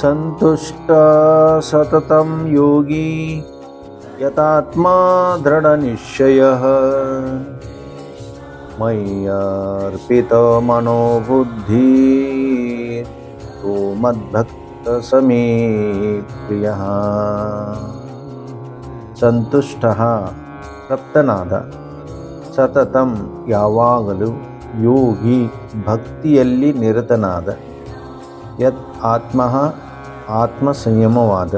सन्तुष्ट सततं योगी यतात्मा दृढनिश्चयः मय्यर्पितमनोबुद्धि तु मद्भक्तसमे प्रियः ಸಂತುಷ್ಟಃ ತೃಪ್ತನಾದ ಸತತಂ ಯಾವಾಗಲೂ ಯೋಗಿ ಭಕ್ತಿಯಲ್ಲಿ ನಿರತನಾದ ಯತ್ ಆತ್ಮ ಆತ್ಮ ಸಂಯಮವಾದ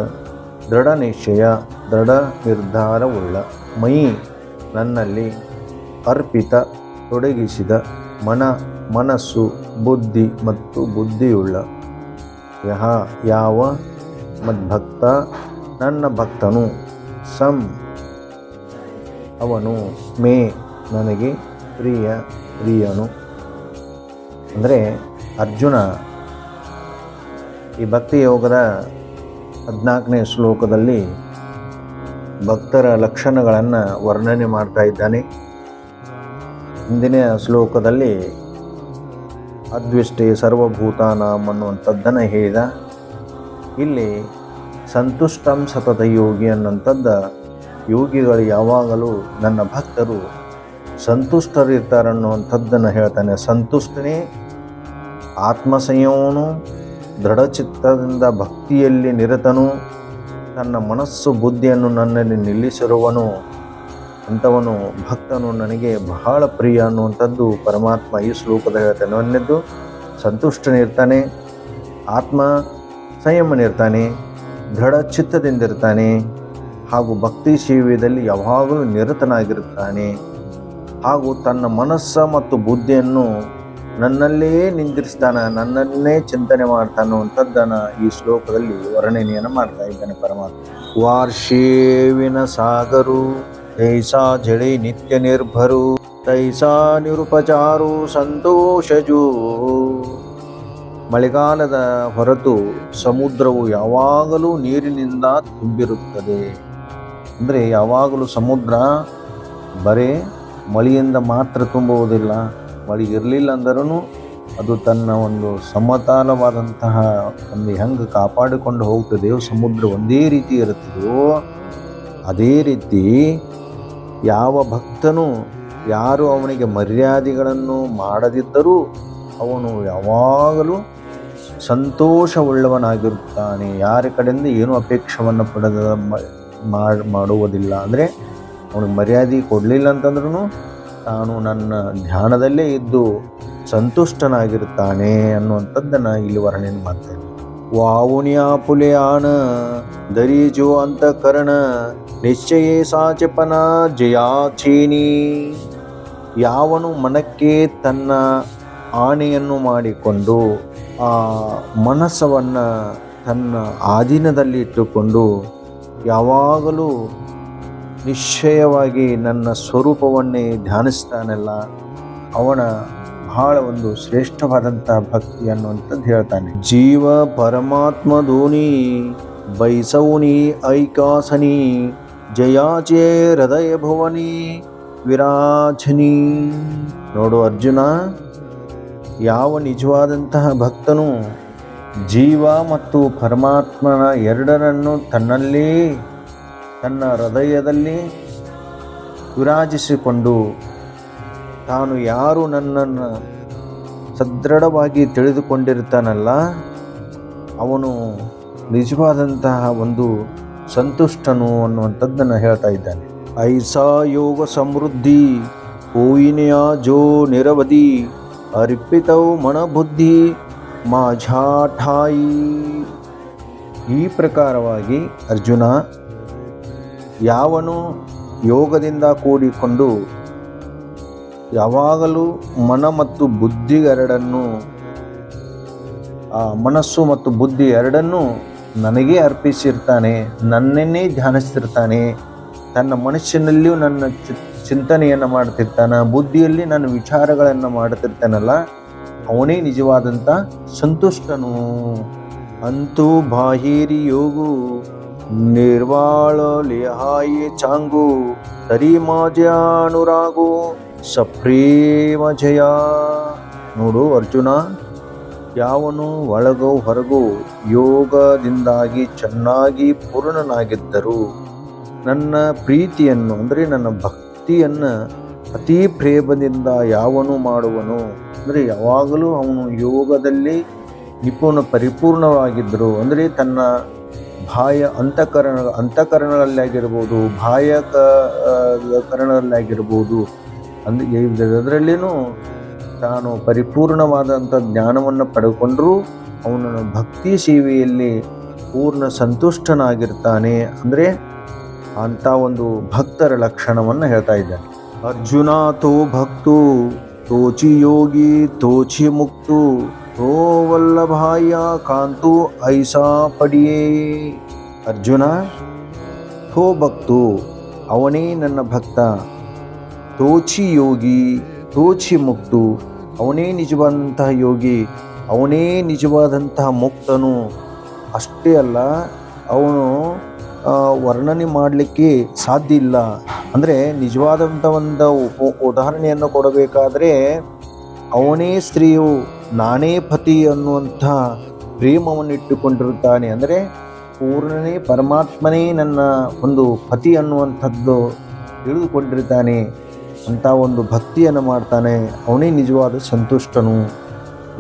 ದೃಢ ನಿಶ್ಚಯ, ದೃಢ ನಿರ್ಧಾರವುಳ್ಳ ಮೈ ನನ್ನಲ್ಲಿ ಅರ್ಪಿತ, ತೊಡಗಿಸಿದ ಮನ, ಮನಸ್ಸು, ಬುದ್ಧಿ ಮತ್ತು ಬುದ್ಧಿಯುಳ್ಳ. ಯಹ ಯಾವ ಮದ್ಭಕ್ತ? ನನ್ನ ಭಕ್ತನು. ಸಂ. ಅವನು ಮೇ. ನನಗೆ ಪ್ರಿಯ, ಪ್ರಿಯನು. ಅಂದರೆ ಅರ್ಜುನ ಈ ಭಕ್ತಿ ಯೋಗದ ಹದಿನಾಲ್ಕನೇ ಶ್ಲೋಕದಲ್ಲಿ ಭಕ್ತರ ಲಕ್ಷಣಗಳನ್ನು ವರ್ಣನೆ ಮಾಡ್ತಾ ಇದ್ದಾನೆ. ಹಿಂದಿನ ಶ್ಲೋಕದಲ್ಲಿ ಅದ್ವಿಷ್ಟಿ ಸರ್ವಭೂತಾನಾಂ ಅನ್ನುವಂಥದ್ದನ್ನು ಹೇಳಿದ. ಇಲ್ಲಿ ಸಂತುಷ್ಟಂ ಸತತ ಯೋಗಿ ಅನ್ನುವಂಥದ್ದು ಯೋಗಿಗಳು ಯಾವಾಗಲೂ ನನ್ನ ಭಕ್ತರು ಸಂತುಷ್ಟರಿರ್ತಾರನ್ನುವಂಥದ್ದನ್ನು ಹೇಳ್ತಾನೆ. ಸಂತುಷ್ಟನೇ ಆತ್ಮಸಂಯಮನು ದೃಢಚಿತ್ತದಿಂದ ಭಕ್ತಿಯಲ್ಲಿ ನಿರತನು, ತನ್ನ ಮನಸ್ಸು ಬುದ್ಧಿಯನ್ನು ನನ್ನಲ್ಲಿ ನಿಲ್ಲಿಸಿರುವನು, ಅಂಥವನು ಭಕ್ತನು ನನಗೆ ಬಹಳ ಪ್ರಿಯ ಅನ್ನುವಂಥದ್ದು ಪರಮಾತ್ಮ ಈ ಶ್ಲೋಕದ ಹೇಳ್ತಾನೆ. ಸಂತುಷ್ಟನಿರ್ತಾನೆ ಆತ್ಮ ಸಂಯಮನಿರ್ತಾನೆ ದೃಢ ಚಿತ್ತದಿಂದಿರ್ತಾನೆ ಹಾಗೂ ಭಕ್ತಿ ಸೇವೆಯಲ್ಲಿ ಯಾವಾಗಲೂ ನಿರತನಾಗಿರುತ್ತಾನೆ ಹಾಗೂ ತನ್ನ ಮನಸ್ಸ ಮತ್ತು ಬುದ್ಧಿಯನ್ನು ನನ್ನಲ್ಲೇ ನಿಂತಿರ್ಸ್ತಾನ ನನ್ನನ್ನೇ ಚಿಂತನೆ ಮಾಡ್ತಾನೆ ಈ ಶ್ಲೋಕದಲ್ಲಿ ವರ್ಣನೆಯನ್ನು ಮಾಡ್ತಾ ಇದ್ದಾನೆ ಪರಮಾತ್ಮ. ವಾರ್ಷೇವಿನ ಸಾಗರು, ತೈಸಾ ಜಳಿ ನಿತ್ಯ ನಿರ್ಭರು, ತೈಸಾ ನಿರುಪಚಾರು ಸಂತೋಷಜು. ಮಳೆಗಾಲದ ಹೊರತು ಸಮುದ್ರವು ಯಾವಾಗಲೂ ನೀರಿನಿಂದ ತುಂಬಿರುತ್ತದೆ. ಅಂದರೆ ಯಾವಾಗಲೂ ಸಮುದ್ರ ಬರೇ ಮಳೆಯಿಂದ ಮಾತ್ರ ತುಂಬುವುದಿಲ್ಲ ಮಳೆ ಇರಲಿಲ್ಲ ಅಂದರೂ ಅದು ತನ್ನ ಒಂದು ಸಮತಾಲವಾದಂತಹ ಒಂದು ಹೆಂಗೆ ಕಾಪಾಡಿಕೊಂಡು ಹೋಗ್ತದೆಯೋ ಸಮುದ್ರ ಒಂದೇ ರೀತಿ ಇರುತ್ತದೆಯೋ ಅದೇ ರೀತಿ ಯಾವ ಭಕ್ತನು ಯಾರು ಅವನಿಗೆ ಮರ್ಯಾದೆಗಳನ್ನು ಮಾಡದಿದ್ದರೂ ಅವನು ಯಾವಾಗಲೂ ಸಂತೋಷವುಳ್ಳವನಾಗಿರುತ್ತಾನೆ. ಯಾರ ಕಡೆಯಿಂದ ಏನೂ ಅಪೇಕ್ಷವನ್ನು ಪಡೆದ ಮಾಡುವುದಿಲ್ಲ. ಅಂದರೆ ಅವನಿಗೆ ಮರ್ಯಾದೆ ಕೊಡಲಿಲ್ಲ ಅಂತಂದ್ರೂ ತಾನು ನನ್ನ ಧ್ಯಾನದಲ್ಲೇ ಇದ್ದು ಸಂತುಷ್ಟನಾಗಿರುತ್ತಾನೆ ಅನ್ನುವಂಥದ್ದನ್ನು ಇಲ್ಲಿ ವರ್ಣನೆ ಮಾಡ್ತೇನೆ ವಾವುನಿಯ ದರೀಜು ಅಂತ ಅಂತಃಕರಣ, ನಿಶ್ಚಯೇ ಸಾಚಪನ, ಜಯಾಚೀನಿ. ಯಾವನು ಮನಕ್ಕೆ ತನ್ನ ಆಣೆಯನ್ನು ಮಾಡಿಕೊಂಡು ಆ ಮನಸ್ಸವನ್ನು ತನ್ನ ಆಧೀನದಲ್ಲಿ ಇಟ್ಟುಕೊಂಡು ಯಾವಾಗಲೂ ನಿಶ್ಚಯವಾಗಿ ನನ್ನ ಸ್ವರೂಪವನ್ನೇ ಧ್ಯಾನಿಸ್ತಾನಲ್ಲ, ಅವನ ಬಹಳ ಒಂದು ಶ್ರೇಷ್ಠವಾದಂಥ ಭಕ್ತಿ ಅನ್ನುವಂಥದ್ದು ಹೇಳ್ತಾನೆ. ಜೀವ ಪರಮಾತ್ಮ ಧೋನಿ, ಬೈಸೌನಿ ಐಕಾಸನಿ, ಜಯಾಚೆ ಹೃದಯ ಭುವನಿ, ವಿರಾಜನಿ. ನೋಡು ಅರ್ಜುನ, ಯಾವ ನಿಜವಾದಂತಹ ಭಕ್ತನು ಜೀವ ಮತ್ತು ಪರಮಾತ್ಮನ ಎರಡರನ್ನು ತನ್ನಲ್ಲೇ ತನ್ನ ಹೃದಯದಲ್ಲಿ ವಿರಾಜಿಸಿಕೊಂಡು ತಾನು ಯಾರು ನನ್ನನ್ನು ಸದೃಢವಾಗಿ ತಿಳಿದುಕೊಂಡಿರ್ತಾನಲ್ಲ, ಅವನು ನಿಜವಾದಂತಹ ಒಂದು ಸಂತುಷ್ಟನು ಅನ್ನುವಂಥದ್ದನ್ನು ಹೇಳ್ತಾ ಇದ್ದಾನೆ. ಐಸಾ ಯೋಗ ಸಮೃದ್ಧಿ ಹೂವಿನೆಯ ಜೋ ನಿರವಧಿ ಅರ್ಪಿತವು ಮನಬುದ್ಧಿ ಮಾಝಾಠಾಯಿ. ಈ ಪ್ರಕಾರವಾಗಿ ಅರ್ಜುನ ಯಾವನು ಯೋಗದಿಂದ ಕೂಡಿಕೊಂಡು ಯಾವಾಗಲೂ ಮನ ಮತ್ತು ಬುದ್ಧಿ ಎರಡನ್ನು, ಆ ಮನಸ್ಸು ಮತ್ತು ಬುದ್ಧಿ ಎರಡನ್ನೂ ನನಗೆ ಅರ್ಪಿಸಿರ್ತಾನೆ, ನನ್ನನ್ನೇ ಧ್ಯಾನಿಸ್ತಿರ್ತಾನೆ, ತನ್ನ ಮನಸ್ಸಿನಲ್ಲಿಯೂ ನನ್ನ ಚಿಂತನೆಯನ್ನು ಮಾಡ್ತಿರ್ತಾನೆ, ಬುದ್ಧಿಯಲ್ಲಿ ನನ್ನ ವಿಚಾರಗಳನ್ನು ಮಾಡ್ತಿರ್ತಾನಲ್ಲ, ಅವನೇ ನಿಜವಾದಂಥ ಸಂತುಷ್ಟನು. ಅಂತೂ ಬಾಹಿರಿ ಯೋಗು. ನಿರ್ವಾಳ ಲಿಹಾಯಿ ಚಾಂಗು ತರಿ ಮಾಜಾನುರಾಗು ಸಪ್ರೇಮ ಜಯ. ನೋಡು ಅರ್ಜುನ, ಯಾವನು ಒಳಗೋ ಹೊರಗೂ ಯೋಗದಿಂದಾಗಿ ಚೆನ್ನಾಗಿ ಪೂರ್ಣನಾಗಿದ್ದರು ನನ್ನ ಪ್ರೀತಿಯನ್ನು, ಅಂದರೆ ನನ್ನ ಭಕ್ತಿಯನ್ನು ಅತಿ ಪ್ರೇಮದಿಂದ ಯಾವನು ಮಾಡುವನು? ಅಂದರೆ ಯಾವಾಗಲೂ ಅವನು ಯೋಗದಲ್ಲಿ ನಿಪುಣ ಪರಿಪೂರ್ಣವಾಗಿದ್ದರು, ಅಂದರೆ ತನ್ನ ಬಾಹ್ಯ ಅಂತಃಕರಣ, ಅಂತಃಕರಣಗಳಲ್ಲಾಗಿರ್ಬೋದು ಬಾಹ್ಯ ಕರಣದಲ್ಲಾಗಿರ್ಬೋದು ಅಂದ್ರೆ ಅದರಲ್ಲಿನೂ ತಾನು ಪರಿಪೂರ್ಣವಾದಂಥ ಜ್ಞಾನವನ್ನು ಪಡೆದುಕೊಂಡರೂ ಅವನನ್ನು ಭಕ್ತಿ ಸೇವೆಯಲ್ಲಿ ಪೂರ್ಣ ಸಂತುಷ್ಟನಾಗಿರ್ತಾನೆ ಅಂದರೆ ಅಂಥ ಒಂದು ಭಕ್ತರ ಲಕ್ಷಣವನ್ನು ಹೇಳ್ತಾ ಇದ್ದಾನೆ. ಅರ್ಜುನ ತೋ ಭಕ್ತು, ತೋಚಿ ಯೋಗಿ, ತೋಚಿ ಮುಕ್ತು ತೋ ವಲ್ಲಭಾಯ ಕಾಂತು ಐಸಾ ಪಡಿಯೇ. ಅರ್ಜುನ ಥೋ ಭಕ್ತು, ಅವನೇ ನನ್ನ ಭಕ್ತ. ತೋಚಿ ಯೋಗಿ, ತೋಚಿ ಮುಕ್ತು, ಅವನೇ ನಿಜವಾದಂತಹ ಯೋಗಿ, ಅವನೇ ನಿಜವಾದಂತಹ ಮುಕ್ತನು. ಅಷ್ಟೇ ಅಲ್ಲ, ಅವನು ವರ್ಣನೆ ಮಾಡಲಿಕ್ಕೆ ಸಾಧ್ಯ ಇಲ್ಲ. ಅಂದರೆ ನಿಜವಾದಂಥ ಒಂದು ಉದಾಹರಣೆಯನ್ನು ಕೊಡಬೇಕಾದರೆ, ಅವನೇ ಸ್ತ್ರೀಯು ನಾನೇ ಪತಿ ಅನ್ನುವಂಥ ಪ್ರೇಮವನ್ನು ಇಟ್ಟುಕೊಂಡಿರುತ್ತಾನೆ ಅಂದರೆ ಪೂರ್ಣನೇ ಪರಮಾತ್ಮನೇ ನನ್ನ ಒಂದು ಪತಿ ಅನ್ನುವಂಥದ್ದು ತಿಳಿದುಕೊಂಡಿರ್ತಾನೆ ಅಂತ ಒಂದು ಭಕ್ತಿಯನ್ನು ಮಾಡ್ತಾನೆ. ಅವನೇ ನಿಜವಾದ ಸಂತುಷ್ಟನು.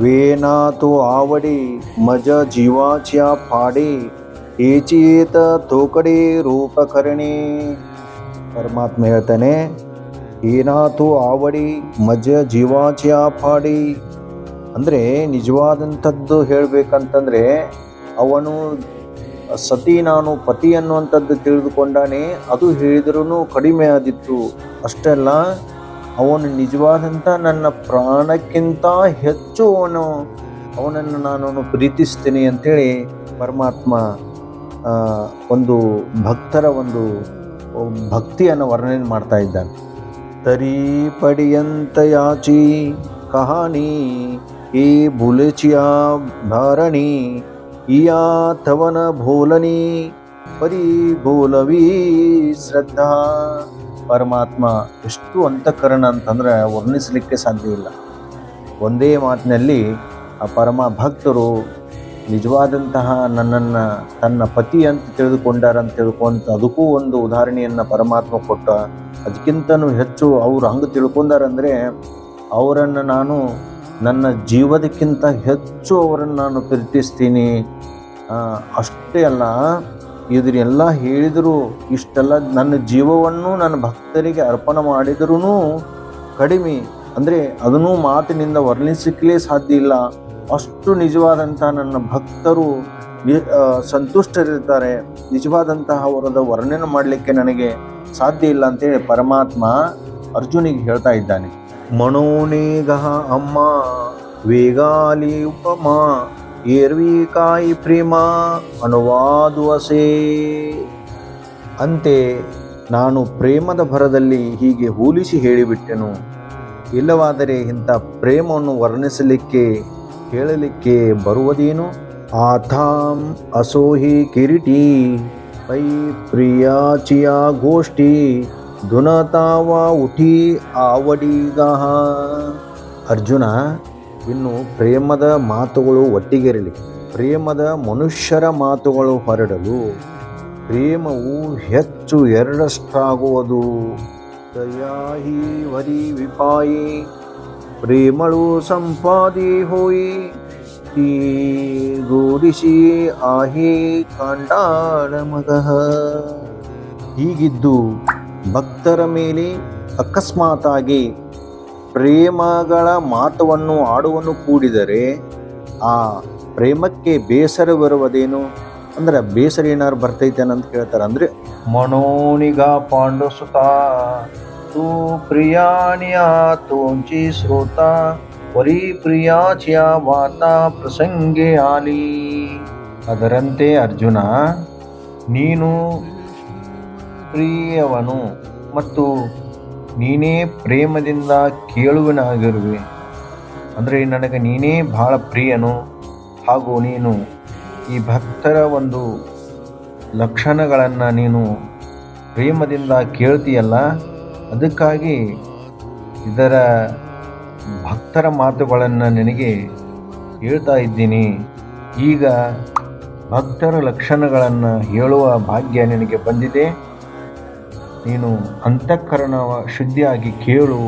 ವೇನಾತು ಆವಡಿ ಮಜ ಜೀವಾಚಿಯ ಪಾಡಿ ಏಚಿಯೇತ ತೋಕಡೆ ರೂಪಕರಣಿ. ಪರಮಾತ್ಮ ಹೇಳ್ತಾನೆ, ಏನಾತು ಆವಡಿ ಮಜ ಜೀವಾಚಿಯ ಪಾಡಿ ಅಂದರೆ ನಿಜವಾದಂಥದ್ದು ಹೇಳಬೇಕಂತಂದರೆ ಅವನು ಸತಿ ನಾನು ಪತಿ ಅನ್ನುವಂಥದ್ದು ತಿಳಿದುಕೊಂಡಾನೆ, ಅದು ಹೇಳಿದ್ರೂ ಕಡಿಮೆ ಆದಿತ್ತು. ಅಷ್ಟೇ ಅಲ್ಲ ಅವನು ನಿಜವಾದಂಥ ನನ್ನ ಪ್ರಾಣಕ್ಕಿಂತ ಹೆಚ್ಚು ಅವನು, ಅವನನ್ನು ನಾನು ಪ್ರೀತಿಸ್ತೀನಿ ಅಂಥೇಳಿ ಪರಮಾತ್ಮ ಒಂದು ಭಕ್ತರ ಒಂದು ಭಕ್ತಿಯನ್ನು ವರ್ಣನೆ ಮಾಡ್ತಾ ಇದ್ದಾನೆ. ತರಿ ಪಡಿಯಂತ ಯಾಚಿ ಕಹಾನಿ ಈ ಬುಲಚಿಯ ಧಾರಣಿ ಇಯಾ ತವನ ಭೋಲನಿ, ಪರಿ ಭೋಲವೀ ಶ್ರದ್ಧಾ. ಪರಮಾತ್ಮ ಎಷ್ಟು ಅಂತಃಕರಣ ಅಂತಂದ್ರೆ ವರ್ಣಿಸಲಿಕ್ಕೆ ಸಾಧ್ಯ ಇಲ್ಲ. ಒಂದೇ ಮಾತಿನಲ್ಲಿ ಆ ಪರಮ ಭಕ್ತರು ನಿಜವಾದಂತಹ ನನ್ನನ್ನು, ತನ್ನ ಪತಿ ಅಂತ ತಿಳಿದುಕೊಂಡಾರಂತ ತಿಳ್ಕೊಂತ ಅದಕ್ಕೂ ಒಂದು ಉದಾಹರಣೆಯನ್ನು ಪರಮಾತ್ಮ ಕೊಟ್ಟ. ಅದಕ್ಕಿಂತನೂ ಹೆಚ್ಚು ಅವ್ರು ಹಂಗೆ ತಿಳ್ಕೊಂಡಾರಂದರೆ ಅವರನ್ನು ನಾನು ನನ್ನ ಜೀವದಕ್ಕಿಂತ ಹೆಚ್ಚು ಅವರನ್ನು ನಾನು ಪ್ರೀತಿಸ್ತೀನಿ. ಅಷ್ಟೇ ಅಲ್ಲ ಇದನ್ನೆಲ್ಲ ಹೇಳಿದರೂ ಇಷ್ಟೆಲ್ಲ ನನ್ನ ಜೀವವನ್ನು ನನ್ನ ಭಕ್ತರಿಗೆ ಅರ್ಪಣೆ ಮಾಡಿದರೂ ಕಡಿಮೆ. ಅಂದರೆ ಅದನ್ನು ಮಾತಿನಿಂದ ವರ್ಣಿಸಲಿಕ್ಕೆ ಸಾಧ್ಯ ಇಲ್ಲ. ಅಷ್ಟು ನಿಜವಾದಂಥ ನನ್ನ ಭಕ್ತರು ಸಂತುಷ್ಟರಿರ್ತಾರೆ. ನಿಜವಾದಂತಹ ಅವರದ ವರ್ಣನೆ ಮಾಡಲಿಕ್ಕೆ ನನಗೆ ಸಾಧ್ಯ ಇಲ್ಲ ಅಂತೇಳಿ ಪರಮಾತ್ಮ ಅರ್ಜುನಿಗೆ ಹೇಳ್ತಾ ಇದ್ದಾನೆ. ಅಮ್ಮ, ವೇಗಾಲಿ ಉಪಮ, ಏರ್ವಿಕಾಯಿ ಪ್ರೇಮ, ಅನುವಾದುವಸೇ. ಅಂತೆ ನಾನು ಪ್ರೇಮದ ಭರದಲ್ಲಿ ಹೀಗೆ ಹೋಲಿಸಿ ಹೇಳಿಬಿಟ್ಟೆನು. ಇಲ್ಲವಾದರೆ ಇಂಥ ಪ್ರೇಮವನ್ನು ವರ್ಣಿಸಲಿಕ್ಕೆ ಹೇಳಲಿಕ್ಕೆ ಬರುವುದೇನು? ಆಥಾಂ ಅಸೋಹಿ ಕಿರೀಟಿ, ಪೈ ಪ್ರಿಯಾಚಿಯ ಗೋಷ್ಠಿ. ದುನತಾವ ಉಠಿ ಆವಡಿಗಹ ಅರ್ಜುನ, ಇನ್ನು ಪ್ರೇಮದ ಮಾತುಗಳು ಒಟ್ಟಿಗಿರಲಿ. ಪ್ರೇಮದ ಮನುಷ್ಯರ ಮಾತುಗಳು ಹೊರಡಲು ಪ್ರೇಮವು ಹೆಚ್ಚು ಎರಡಷ್ಟಾಗುವುದು. ದಯಾಹಿ ವರಿ ವಿಪಾಯಿ, ಪ್ರೇಮಳು ಸಂಪಾದಿ ಹೋಯಿ. ಈ ಗೂಡಿಸಿ ಆಹಿ ಕಾಂಡಾಳ ಮಗ ಹೀಗಿದ್ದು ಭಕ್ತರ ಮೇಲೆ ಅಕಸ್ಮಾತಾಗಿ ಪ್ರೇಮಗಳ ಮಾತವನ್ನು ಆಡುವನ್ನು ಕೂಡಿದರೆ ಆ ಪ್ರೇಮಕ್ಕೆ ಬೇಸರ ಬರುವುದೇನು? ಅಂದ್ರೆ ಬೇಸರ ಏನಾರು ಬರ್ತೈತೇನಂತ ಕೇಳ್ತಾರೆ. ಅಂದರೆ ಮನೋನಿಗ ಪಾಂಡುಸುತ, ತೂ ಪ್ರಿಯಾಣಿಯ, ತೋಂಚಿ ಶ್ರೋತ ಪರಿ ಪ್ರಿಯಾಚಿಯ, ವಾತ ಪ್ರಸಂಗೆ ಆಲಿ. ಅದರಂತೆ ಅರ್ಜುನ, ನೀನು ಪ್ರಿಯವನು. ಮತ್ತು ನೀನೇ ಪ್ರೇಮದಿಂದ ಕೇಳುವನಾಗಿರುವೆ. ಅಂದರೆ ನನಗೆ ನೀನೇ ಬಹಳ ಪ್ರಿಯನು. ಹಾಗೂ ನೀನು ಈ ಭಕ್ತರ ಒಂದು ಲಕ್ಷಣಗಳನ್ನು ನೀನು ಪ್ರೇಮದಿಂದ ಕೇಳ್ತೀಯಲ್ಲ, ಅದಕ್ಕಾಗಿ ಇದರ ಭಕ್ತರ ಮಾತುಗಳನ್ನು ನಿನಗೆ ಹೇಳ್ತಾ ಇದ್ದೀನಿ. ಈಗ ಭಕ್ತರ ಲಕ್ಷಣಗಳನ್ನು ಹೇಳುವ ಭಾಗ್ಯ ನಿನಗೆ ಬಂದಿದೆ. ನೀನು ಅಂತಃಕರಣವ ಶುದ್ಧಿಯಾಗಿ ಕೇಳು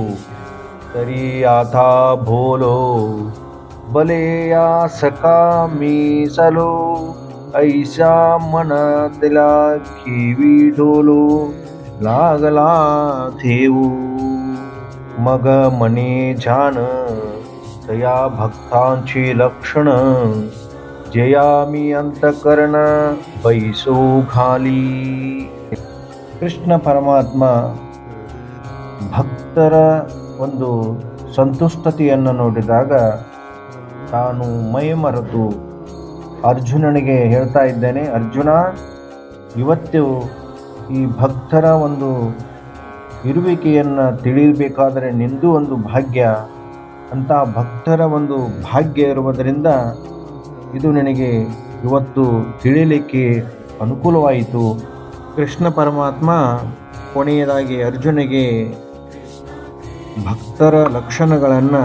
ಸರಿಯಾತಾ ಬೋಲೋ ಬಲೆಯ ಸಕಾ ಮೀಸಲು ಐಸಾ ಮನ ದಿಲ ಕಿವಿ ಡೋಲು लागला देऊ मग मने जान तया भक्तांची लक्षण जया मी अंतकरण बैसो घाली ಕೃಷ್ಣ ಪರಮಾತ್ಮ ಭಕ್ತರ ಒಂದು ಸಂತುಷ್ಟತೆಯನ್ನು ನೋಡಿದಾಗ ತಾನು ಮೈ ಮರೆತು ಅರ್ಜುನನಿಗೆ ಹೇಳ್ತಾ ಇದ್ದೇನೆ, ಅರ್ಜುನ, ಇವತ್ತು ಈ ಭಕ್ತರ ಒಂದು ಇರುವಿಕೆಯನ್ನು ತಿಳಿಯಬೇಕಾದರೆ ನಿಂದು ಒಂದು ಭಾಗ್ಯ. ಅಂತ ಭಕ್ತರ ಒಂದು ಭಾಗ್ಯ ಇರುವುದರಿಂದ ಇದು ನನಗೆ ಇವತ್ತು ತಿಳಿಯಲಿಕ್ಕೆ ಅನುಕೂಲವಾಯಿತು. ಕೃಷ್ಣ ಪರಮಾತ್ಮ ಕೊನೆಯದಾಗಿ ಅರ್ಜುನಿಗೆ ಭಕ್ತರ ಲಕ್ಷಣಗಳನ್ನು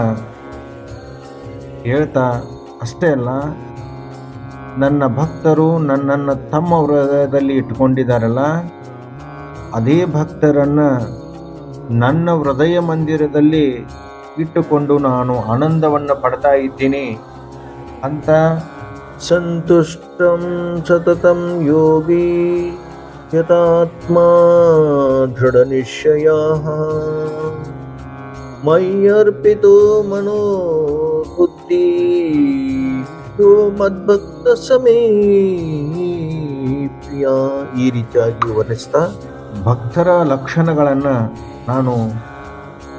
ಹೇಳ್ತಾ, ಅಷ್ಟೇ ಅಲ್ಲ, ನನ್ನ ಭಕ್ತರು ನನ್ನನ್ನು ತಮ್ಮ ಹೃದಯದಲ್ಲಿ ಇಟ್ಕೊಂಡಿದ್ದಾರಲ್ಲ ಅದೇ ಭಕ್ತರನ್ನು ನನ್ನ ಹೃದಯ ಮಂದಿರದಲ್ಲಿ ಇಟ್ಟುಕೊಂಡು ನಾನು ಆನಂದವನ್ನು ಪಡ್ತಾ ಇದ್ದೀನಿ ಅಂತ. ಸಂತುಷ್ಟಂ ಸತತಂ ಯೋಗಿ. ಯಥಾತ್ಮ ದೃಢ ನಿಶ್ಚಯ ಮಯ್ಯರ್ಪಿತೋ ಮನೋ ಬುದ್ಧಿ ಮದ್ಭಕ್ತ ಸಮೀಪ್ಯ ಈ ರೀತಿಯಾಗಿ ವರ್ಣಿಸ್ತಾ ಭಕ್ತರ ಲಕ್ಷಣಗಳನ್ನು ನಾನು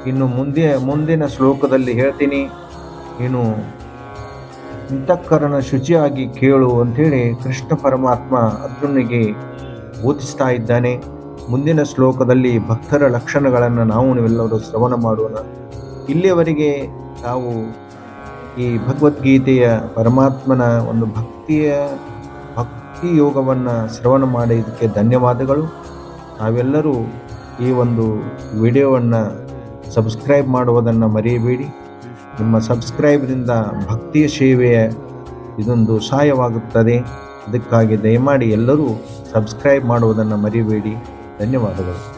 ಇನ್ನು ಮುಂದೆ, ಮುಂದಿನ ಶ್ಲೋಕದಲ್ಲಿ ಹೇಳ್ತೀನಿ. ಇನ್ನು ಅಂತಃಕರಣ ಶುಚಿಯಾಗಿ ಕೇಳು ಅಂಥೇಳಿ ಕೃಷ್ಣ ಪರಮಾತ್ಮ ಅರ್ಜುನಿಗೆ ಬೋಧಿಸ್ತಾ ಇದ್ದಾನೆ. ಮುಂದಿನ ಶ್ಲೋಕದಲ್ಲಿ ಭಕ್ತರ ಲಕ್ಷಣಗಳನ್ನು ನಾವು ನೀವೆಲ್ಲರೂ ಶ್ರವಣ ಮಾಡೋಣ. ಇಲ್ಲಿಯವರೆಗೆ ನಾವು ಈ ಭಗವದ್ಗೀತೆಯ ಪರಮಾತ್ಮನ ಒಂದು ಭಕ್ತಿಯ ಭಕ್ತಿ ಯೋಗವನ್ನು ಶ್ರವಣ ಮಾಡಿದ್ದಕ್ಕೆ ಧನ್ಯವಾದಗಳು. ನಾವೆಲ್ಲರೂ ಈ ಒಂದು ವಿಡಿಯೋವನ್ನು ಸಬ್ಸ್ಕ್ರೈಬ್ ಮಾಡುವುದನ್ನು ಮರೆಯಬೇಡಿ. ನಿಮ್ಮ ಸಬ್ಸ್ಕ್ರೈಬ್ರಿಂದ ಭಕ್ತಿಯ ಸೇವೆಯ ಇದೊಂದು ಸಹಾಯವಾಗುತ್ತದೆ. ಅದಕ್ಕಾಗಿ ದಯಮಾಡಿ ಎಲ್ಲರೂ ಸಬ್ಸ್ಕ್ರೈಬ್ ಮಾಡುವುದನ್ನು ಮರಿಬೇಡಿ. ಧನ್ಯವಾದಗಳು.